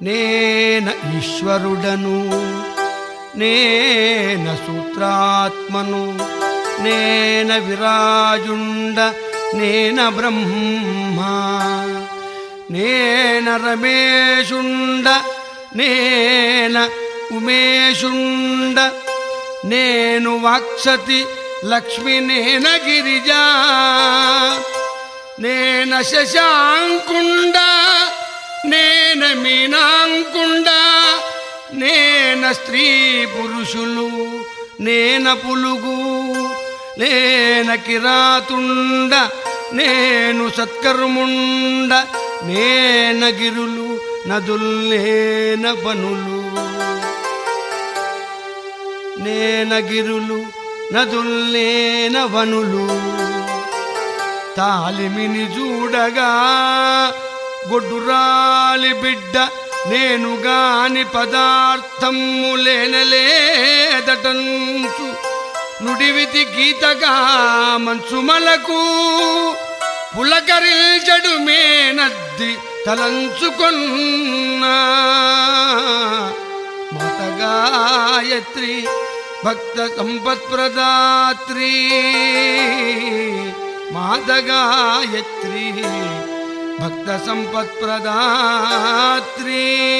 నేన ఈశ్వరుడను నేన సూత్రాత్మను నేన విరాజుండ నేన బ్రహ్మ నేన రమేషుండ నేన ఉమేషుండ నేను వాక్సతి లక్ష్మి నేన గిరిజా నేన శశాంకుండ నేన మీనా మీనాంకుండ నేన స్త్రీ పురుషులు నేన పులుగు నేన కిరాతుండ నేను సత్కర్ముండ నేన గిరులు నదుల్లేన పనులు. నేన గిరులు నదుల్లేన వనులు. తాలిమిని చూడగా గొడ్డురాలి బిడ్డ నేను గాని పదార్థము లేనలేదటంచు నుడివితి గీతగా మంచుమలకు పులకరిల్చడు మేనద్ది తలంచుకున్నా. మాత భక్త సంపత్ప్రదాత్రి మాత भक्तसम्पत्प्रदात्री।